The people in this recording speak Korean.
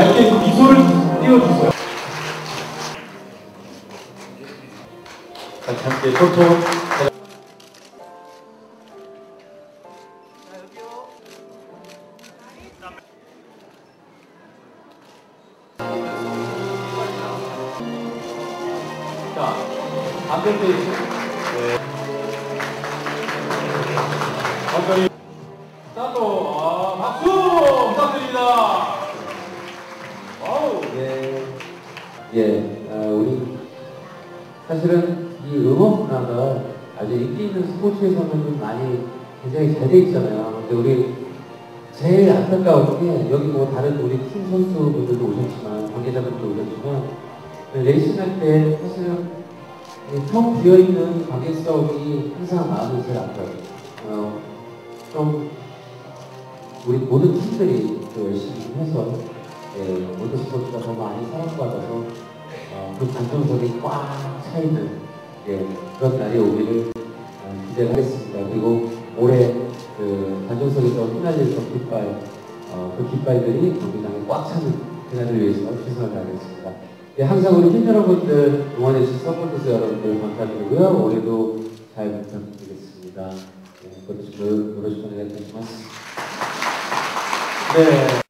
밝게 미소를 띄워주세요. 같이 함께 토토. 자, 반대 페이지. 네. 박수리. 스타트. 아, 박수 부탁드립니다. 와우. 예, 예, 아, 우리 사실은 이 음악 문화가 아주 인기 있는 스포츠에서는 좀 많이 굉장히 잘 돼 있잖아요. 근데 우리 제일 안타까운 게 여기 뭐 다른 우리 팀 선수분들도 오셨지만 관계자분들도 오셨지만 레이싱 할 때 사실은 텅 비어 있는 관객석이 항상 마음이 제일 아파요. 어, 좀 우리 모든 팀들이 또 열심히 해서 예, 모터스포츠가 더 많이 사랑받아서 어, 그 감정적인 꽉 차있는 예, 그런 날이 오기를 어, 기대하겠습니다. 그리고 올해 그 감정적에서 휘날리던 그 깃발, 어, 그 깃발들이 우리나라에 꽉 차는 그날을 위해서 최선을 다하겠습니다. 예, 항상 우리 팀 여러분들, 응원해주신 서포터스 여러분들 감사드리고요. 올해도 잘 부탁드리겠습니다. 예, 그것도 물어주셔야 될것 같습니다. 네.